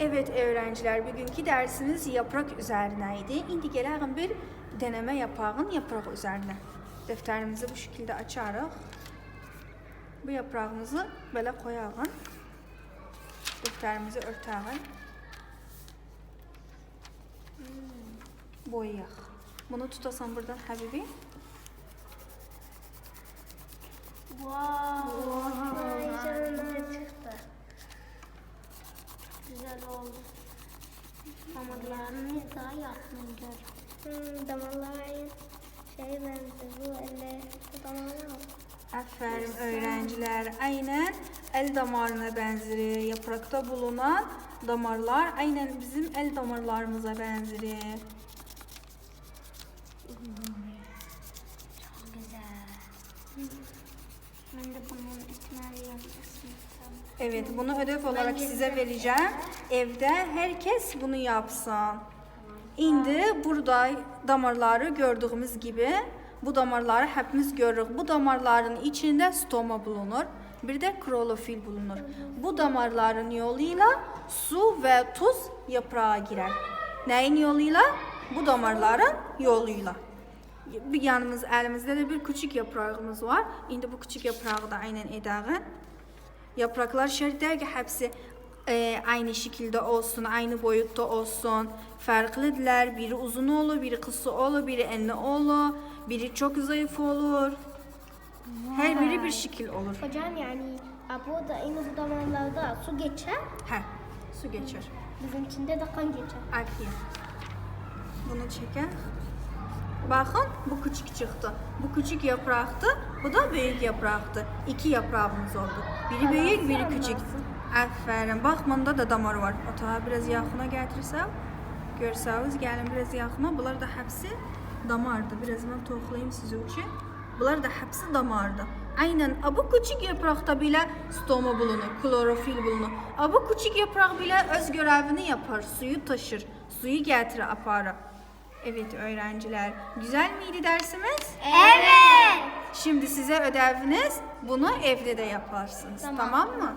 Evet öğrenciler, bugünkü dersimiz yaprak üzerineydi. İndi gelelim bir deneme yapalım yaprak üzerine. Defterimizi bu şekilde açarıq. Bu yaprağımızı böyle koyalım. Defterimizi örtəğin. Boyayaq. Bunu tutasan buradan Həbibi. Vay canına çıktı. Güzel oldu. Damarlarını daha yakın gör. Hmm, damarların şey benziyor. Bu elle damarlar. Aferin öğrenciler. Aynen el damarına benziyor. Yaprakta bulunan damarlar aynen bizim el damarlarımıza benziyor. Çok güzel. Ben de bunun içine yapmışsın. Evet bunu ödev olarak size vereceğim. Evde herkes bunu yapsın. İndi burada damarları gördüğümüz gibi bu damarları hepimiz görürük. Bu damarların içinde stoma bulunur. Bir de klorofil bulunur. Bu damarların yoluyla su ve tuz yaprağa girer. Neyin yoluyla? Bu damarların yoluyla. Bir yanımız elimizde de bir küçük yaprağımız var. İndi bu küçük yaprağı da aynen edəğin. Yapraklar şart deyil ki, hepsi e, aynı şekilde olsun, aynı boyutta olsun. Farklıdırlar. Biri uzun olur, biri kısa olur, biri enli olur, biri çok zayıf olur. Her biri bir şekil olur. Hocam yani bu da yine bu damarlarda su geçer. Hə, su geçer. Bizimkinde de kan geçer. Arkaya. Bunu çeker. Bakın bu küçük çıktı. Bu küçük yapraktı. Bu da büyük yapraktı. İki yaprağımız oldu. Biri büyük, biri küçük. Aferin. Bak bunda da damar var. Otağa biraz yakına getirsem. Görseniz gelin biraz yakına. Bunlar da hepsi damardı. Biraz ben toplayayım size için. Bunlar da hepsi damardı. Aynen. Bu küçük yaprakta bile stoma bulunur, klorofil bulunur. Bu küçük yaprak bile öz görevini yapar, suyu taşır, suyu getirir, aparır. Evet öğrenciler, güzel miydi dersimiz? Evet. Şimdi size ödeviniz bunu evde de yaparsınız. Tamam. tamam mı?